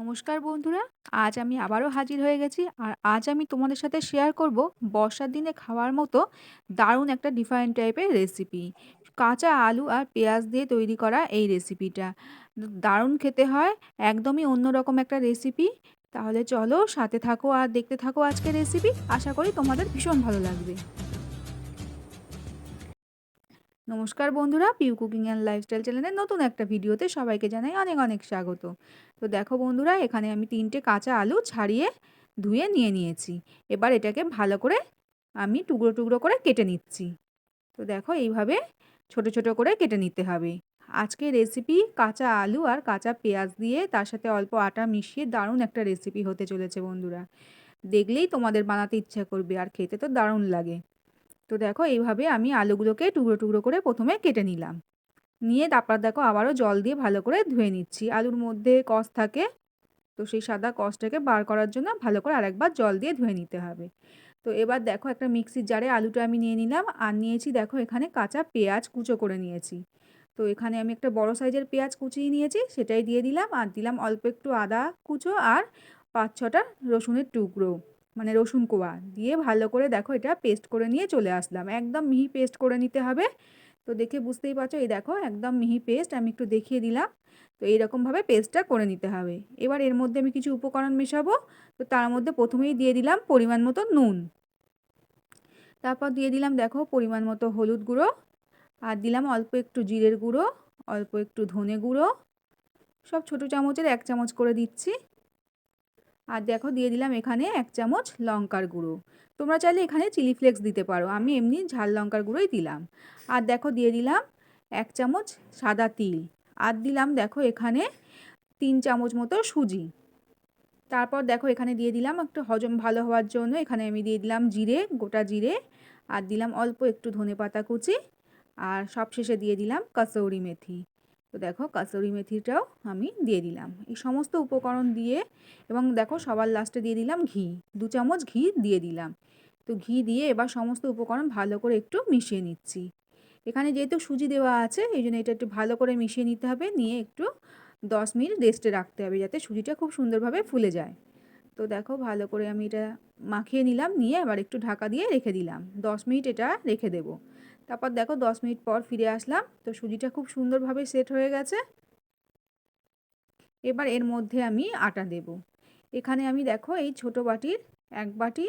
নমস্কার বন্ধুরা, আজ আমি আবারও হাজির হয়ে গেছি আর আজ আমি তোমাদের সাথে শেয়ার করব বর্ষার দিনে খাওয়ার মতো দারুণ একটা ডিফারেন্ট টাইপের রেসিপি কাঁচা আলু আর পেঁয়াজ দিয়ে তৈরি করা এই রেসিপিটা দারুণ খেতে হয়, একদমই অন্যরকম একটা রেসিপি তাহলে চলো সাথে থাকো আর দেখতে থাকো আজকের রেসিপি আশা করি তোমাদের ভীষণ ভালো লাগবে। নমস্কার বন্ধুরা পিউ কুকিং অ্যান্ড লাইফস্টাইল চ্যানেলের নতুন একটা ভিডিওতে সবাইকে জানাই অনেক অনেক স্বাগত। তো দেখো বন্ধুরা, এখানে আমি তিনটে কাঁচা আলু ছাড়িয়ে ধুয়ে নিয়ে নিয়েছি। এবার এটাকে ভালো করে আমি টুকরো টুকরো করে কেটে নিচ্ছি। তো দেখো এইভাবে ছোট ছোট করে কেটে নিতে হবে। আজকে রেসিপি কাঁচা আলু আর কাঁচা পেঁয়াজ দিয়ে তার সাথে অল্প আটা মিশিয়ে দারুণ একটা রেসিপি হতে চলেছে বন্ধুরা। দেখলেই তোমাদের বানাতে ইচ্ছা করবে, আর খেতে তো দারুণ লাগে। তো দেখো এইভাবে আমি আলুগুলোকে টুকরো টুকরো করে প্রথমে কেটে নিলাম। নিয়ে তারপর দেখো আবারও জল দিয়ে ভালো করে ধুয়ে নিচ্ছি। আলুর মধ্যে কষ থাকে, তো সেই সাদা কষটাকে বার করার জন্য ভালো করে আরেকবার জল দিয়ে ধুয়ে নিতে হবে। তো এবার দেখো একটা মিক্সির জারে আলুটা আমি নিয়ে নিলাম আর নিয়েছি দেখো এখানে কাঁচা পেঁয়াজ কুচো করে নিয়েছি। তো এখানে আমি একটা বড় সাইজের পেঁয়াজ কুচিয়ে নিয়েছি, সেটাই দিয়ে দিলাম আর দিলাম অল্প একটু আদা কুচো আর পাঁচ ছটা রসুনের টুকরো। মানে রসুন কোয়া দিয়ে ভালো করে দেখো এটা পেস্ট করে নিয়ে চলে আসলাম। একদম মিহি পেস্ট করে নিতে হবে। তো দেখে বুঝতেই পারছ, এই দেখো একদম মিহি পেস্ট আমি একটু দেখিয়ে দিলাম। তো এইরকমভাবে পেস্টটা করে নিতে হবে। এবার এর মধ্যে আমি কিছু উপকরণ মেশাবো। তো তার মধ্যে প্রথমেই দিয়ে দিলাম পরিমাণ মতো নুন। তারপর দিয়ে দিলাম দেখো পরিমাণ মতো হলুদ গুঁড়ো। আর দিলাম অল্প একটু জিরের গুঁড়ো, অল্প একটু ধনে গুঁড়ো। সব ছোটো চামচের এক চামচ করে দিচ্ছি। আর দেখো দিয়ে দিলাম এখানে এক চামচ লঙ্কার গুঁড়ো। তোমরা চাইলে এখানে চিলি ফ্লেক্স দিতে পারো, আমি এমনি ঝাল লঙ্কার গুঁড়োই দিলাম। আর দেখো দিয়ে দিলাম এক চামচ সাদা তিল, আর দিলাম দেখো এখানে তিন চামচ মতো সুজি। তারপর দেখো এখানে দিয়ে দিলাম একটু হজম ভালো হওয়ার জন্য এখানে আমি দিয়ে দিলাম জিরে, গোটা জিরে, আর দিলাম অল্প একটু ধনে পাতা কুচি, আর সবশেষে দিয়ে দিলাম কসৌরি মেথি। তো দেখো কাসুরি মেথিটাও আমি দিয়ে দিলাম। এই সমস্ত উপকরণ দিয়ে এবং দেখো সবার লাস্টে দিয়ে দিলাম ঘি। দু চামচ ঘি দিয়ে দিলাম। তো ঘি দিয়ে এবার সমস্ত উপকরণ ভালো করে একটু মিশিয়ে নিচ্ছি। এখানে যেহেতু সুজি দেওয়া আছে, এই জন্য এটা একটু ভালো করে মিশিয়ে নিতে হবে। নিয়ে একটু দশ মিনিট রেস্টে রাখতে হবে যাতে সুজিটা খুব সুন্দরভাবে ফুলে যায়। তো দেখো ভালো করে আমি এটা মাখিয়ে নিলাম। নিয়ে আবার একটু ঢাকা দিয়ে রেখে দিলাম। দশ মিনিট এটা রেখে দেবো। তারপর দেখো দশ মিনিট পর ফিরে আসলাম। তো সুজিটা খুব সুন্দরভাবে সেট হয়ে গেছে। এবার এর মধ্যে আমি আটা দেব। এখানে আমি দেখো এই ছোট বাটির এক বাটি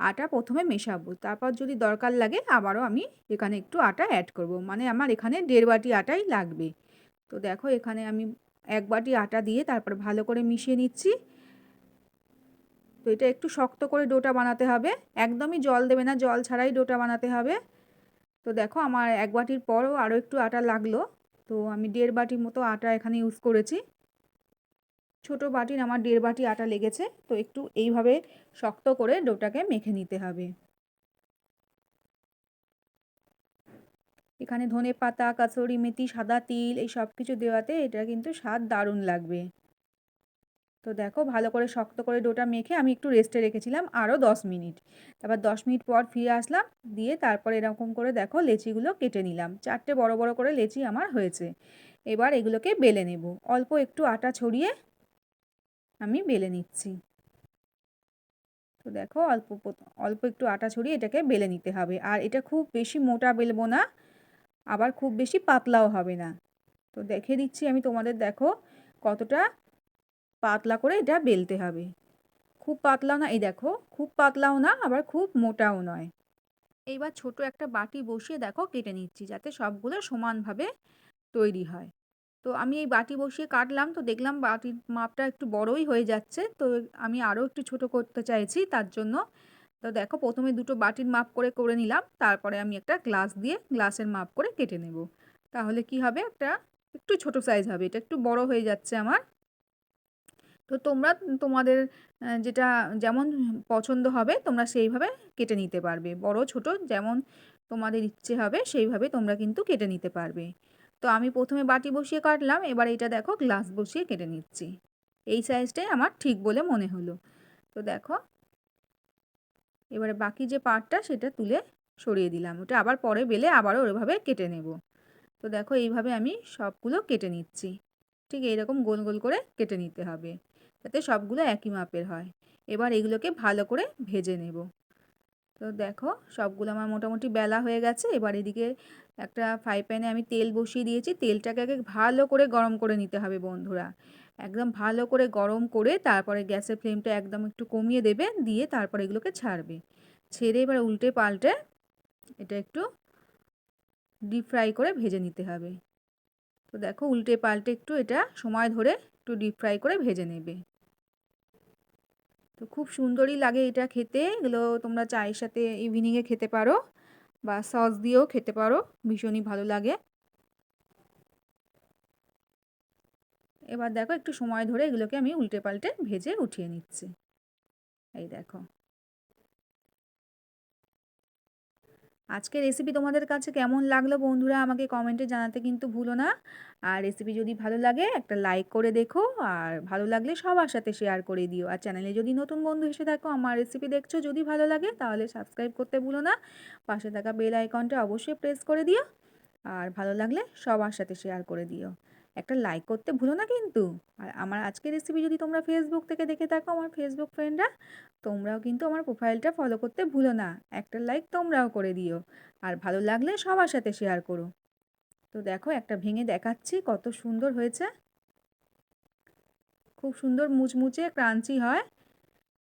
আটা প্রথমে মেশাবো। তারপর যদি দরকার লাগে আবারও আমি এখানে একটু আটা অ্যাড করব। মানে আমার এখানে দেড় বাটি আটাই লাগবে। তো দেখো এখানে আমি এক বাটি আটা দিয়ে তারপর ভালো করে মিশিয়ে নিচ্ছি। তো এটা একটু শক্ত করে ডোটা বানাতে হবে। একদমই জল দেবে না, জল ছাড়াই ডোটা বানাতে হবে। তো দেখো আমার এক বাটির পরও আরও একটু আটা লাগল। তো আমি দেড় বাটির মতো আটা এখানে ইউজ করেছি। ছোট বাটির আমার দেড় বাটি আটা লেগেছে। তো একটু এইভাবে শক্ত করে ডোটাকে মেখে নিতে হবে। এখানে ধনে পাতা কাসরি মেথি, সাদা তিল এই সব কিছু দেওয়াতে এটা কিন্তু স্বাদ দারুণ লাগবে। তো দেখো ভালো করে শক্ত করে ডোটা মেখে আমি একটু রেস্টে রেখেছিলাম আরও দশ মিনিট। তারপর দশ মিনিট পর ফিরে আসলাম, দিয়ে তারপর এরকম করে দেখো লেচিগুলো কেটে নিলাম। চারটে বড় বড় করে লেচি আমার হয়েছে। এবার এগুলোকে বেলে নেব। অল্প একটু আটা ছড়িয়ে আমি বেলে নিচ্ছি। তো দেখো অল্প অল্প একটু আটা ছড়িয়ে এটাকে বেলে নিতে হবে। আর এটা খুব বেশি মোটা বেলবো না, আবার খুব বেশি পাতলাও হবে না। তো দেখে দিচ্ছি আমি তোমাদের, দেখো কতটা পাতলা করে এটা বেলতে হবে। খুব পাতলাও না, এই দেখো, খুব পাতলাও না, আবার খুব মোটাও নয়। এইবার ছোট একটা বাটি বসিয়ে দেখো, কেটে নিচ্ছি যাতে সবগুলো সমানভাবে তৈরি হয়। তো আমি এই বাটি বসিয়ে কাটলাম, তো দেখলাম বাটির মাপটা একটু বড়ই হয়ে যাচ্ছে, তো আমি আরও একটু ছোট করতে চাইছি তার জন্য। তো দেখো, প্রথমে দুটো বাটির মাপ করে করে নিলাম, তারপরে আমি একটা গ্লাস দিয়ে গ্লাসের মাপ করে কেটে নেব। তাহলে কি হবে, একটা একটু ছোট সাইজ হবে, এটা একটু বড় হয়ে যাচ্ছে আমার। তো তোমরা তোমাদের যেটা যেমন পছন্দ হবে তোমরা সেইভাবে কেটে নিতে পারবে। বড়, ছোট যেমন তোমাদের ইচ্ছে হবে সেইভাবে তোমরা কিন্তু কেটে নিতে পারবে। তো আমি প্রথমে বাটি বসিয়ে কাটলাম, এবার এটা দেখো গ্লাস বসিয়ে কেটে নিচ্ছি। এই সাইজটাই আমার ঠিক বলে মনে হলো। তো দেখো, এবারে বাকি যে পার্টটা সেটা তুলে সরিয়ে দিলাম। ওটা আবার পরে বেলে আবারও ওইভাবে কেটে নেব। তো দেখো এইভাবে আমি সবগুলো কেটে নিচ্ছি। ঠিক এইরকম গোল গোল করে কেটে নিতে হবে। যাতে সবগুলো একই মাপের হয়। এবার এগুলোকে ভালো করে ভেজে নেব। তো দেখো, সবগুলো আমার মোটামুটি বেলা হয়ে গেছে। এবার এদিকে একটা ফ্রাই প্যানে আমি তেল বসিয়ে দিয়েছি। তেলটাকে আগে ভালো করে গরম করে নিতে হবে বন্ধুরা। একদম ভালো করে গরম করে তারপরে গ্যাসের ফ্লেমটা একদম একটু কমিয়ে দেবে, দিয়ে তারপরে এগুলোকে ছাড়বে। ছেড়ে এবার উল্টে পাল্টে এটা একটু ডিপ ফ্রাই করে ভেজে নিতে হবে। তো দেখো, উল্টে পাল্টে একটু এটা সময় ধরে একটু ডিপ ফ্রাই করে ভেজে নেবে। তো খুব সুন্দরই লাগে এটা খেতে। এগুলো তোমরা চায়ের সাথে ইভিনিংয়ে খেতে পারো বা সস দিয়েও খেতে পারো, ভীষণই ভালো লাগে। এবার দেখো একটু সময় ধরে এগুলোকে আমি উল্টে পাল্টে ভেজে উঠিয়ে নিচ্ছি। এই দেখো। আজকে রেসিপি তোমাদের কাছে কেমন লাগল বন্ধুরা আমাকে কমেন্টে জানাতে কিন্তু ভুলো না। আর রেসিপি যদি ভালো লাগে একটা লাইক করে দেখো, আর ভালো লাগলে সবার সাথে শেয়ার করে দিও। আর চ্যানেলে যদি নতুন বন্ধু এসে থাকো, আমার রেসিপি দেখছ, যদি ভালো লাগে তাহলে সাবস্ক্রাইব করতে ভুলো না। পাশে থাকা বেল আইকনটা অবশ্যই প্রেস করে দিও। আর ভালো লাগলে সবার সাথে শেয়ার করে দিও। একটা লাইক করতে ভুলো না কিন্তু। আর আমার আজকের রেসিপি যদি তোমরা ফেসবুক থেকে দেখে থাকো, আমার ফেসবুক ফ্রেন্ডরা তোমরাও কিন্তু আমার প্রোফাইলটা ফলো করতে ভুলো না। একটা লাইক তোমরাও করে দিও। আর ভালো লাগলে সবার সাথে শেয়ার করো। তো দেখো, একটা ভেঙে দেখাচ্ছি, কত সুন্দর হয়েছে। খুব সুন্দর মুচমুচে, ক্রাঞ্চি হয়।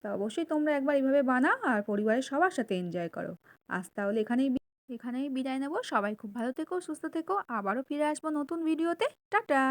তো অবশ্যই তোমরা একবার এইভাবে বানাও আর পরিবারের সবার সাথে এনজয় করো। আজ তাহলে এখানেই এখানেই বিদায় নেব। সবাই খুব ভালো থেকো, সুস্থ থেকো। আবারও ফিরে আসব নতুন ভিডিওতে। টাটা!